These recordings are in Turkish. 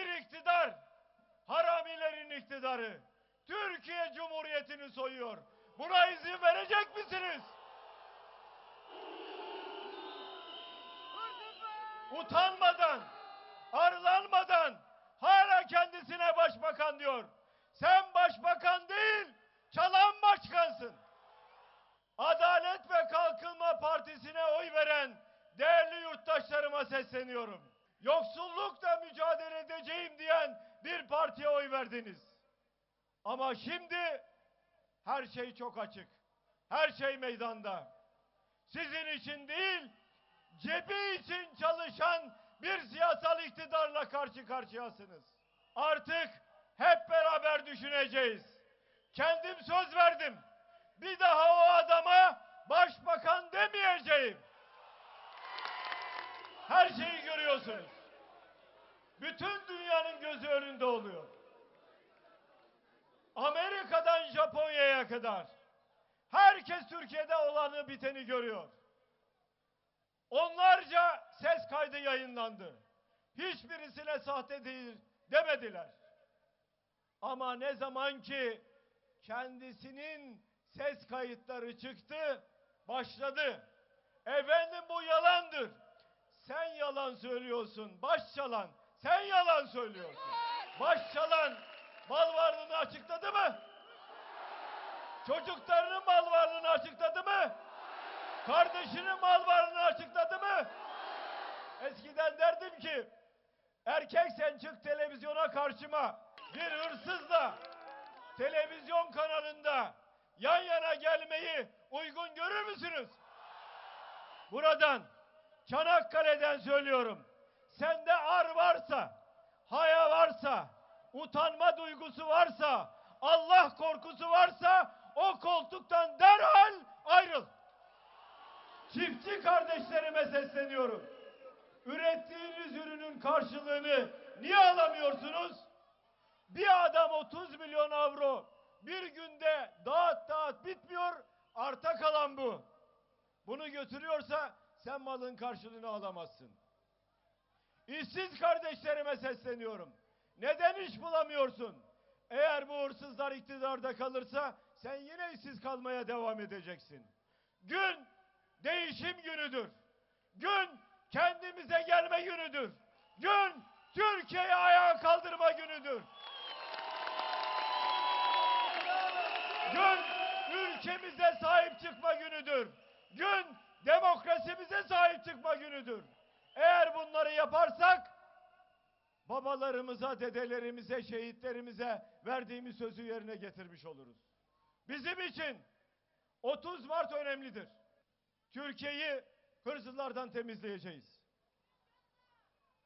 bir iktidar, haramilerin iktidarı, Türkiye Cumhuriyeti'ni soyuyor. Buna izin verecek misiniz? Utanmadan, arlanmadan hala kendisine başbakan diyor. Sen başbakan değil, çalan başkansın. Adalet ve Kalkınma Partisi'ne oy veren değerli yurttaşlarıma sesleniyorum. Yoksullukla mücadele edeceğim diyen bir partiye oy verdiniz. Ama şimdi her şey çok açık. Her şey meydanda. Sizin için değil, cebi için çalışan bir siyasal iktidarla karşı karşıyasınız. Artık hep beraber düşüneceğiz. Kendim söz verdim. Bir daha o adama başbakan demeyeceğim. Her şeyi görüyorsunuz. Bütün dünyanın gözü önünde oluyor. Amerika'dan Japonya'ya kadar herkes Türkiye'de olanı biteni görüyor. Onlarca ses kaydı yayınlandı. Hiçbirisine sahte değil demediler. Ama ne zaman ki kendisinin ses kayıtları çıktı, başladı. Efendim bu yalandır. Yalan söylüyorsun, baş çalan. Sen yalan söylüyorsun. Baş çalan mal varlığını açıkladı mı? Çocuklarının mal varlığını açıkladı mı? Kardeşinin mal varlığını açıkladı mı? Eskiden derdim ki erkek sen çık televizyona karşıma bir hırsızla televizyon kanalında yan yana gelmeyi uygun görür müsünüz? Buradan Çanakkale'den söylüyorum. Sende ar varsa, haya varsa, utanma duygusu varsa, Allah korkusu varsa o koltuktan derhal ayrıl. Çiftçi kardeşlerime sesleniyorum. Ürettiğiniz ürünün karşılığını niye alamıyorsunuz? Bir adam 30 milyon avro bir günde dağıt dağıt bitmiyor, arta kalan bu. Bunu götürüyorsa sen malın karşılığını alamazsın. İşsiz kardeşlerime sesleniyorum. Neden iş bulamıyorsun? Eğer bu hırsızlar iktidarda kalırsa sen yine işsiz kalmaya devam edeceksin. Gün değişim günüdür. Gün kendimize gelme günüdür. Gün Türkiye'yi ayağa kaldırma günüdür. Gün ülkemize sahip çıkma günüdür. Gün demokrasimize sahip çıkma günüdür. Eğer bunları yaparsak babalarımıza, dedelerimize, şehitlerimize verdiğimiz sözü yerine getirmiş oluruz. Bizim için 30 Mart önemlidir. Türkiye'yi hırsızlardan temizleyeceğiz.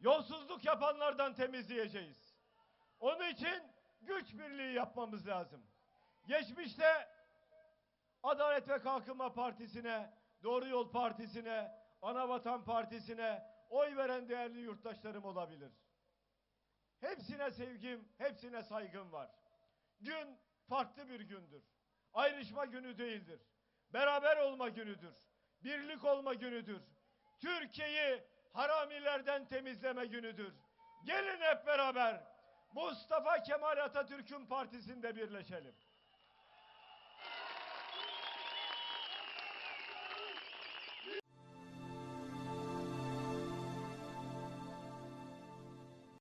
Yolsuzluk yapanlardan temizleyeceğiz. Onun için güç birliği yapmamız lazım. Geçmişte Adalet ve Kalkınma Partisi'ne, Doğru Yol Partisi'ne, Anavatan Partisi'ne oy veren değerli yurttaşlarım olabilir. Hepsine sevgim, hepsine saygım var. Gün farklı bir gündür. Ayrışma günü değildir. Beraber olma günüdür. Birlik olma günüdür. Türkiye'yi haramilerden temizleme günüdür. Gelin hep beraber Mustafa Kemal Atatürk'ün partisinde birleşelim.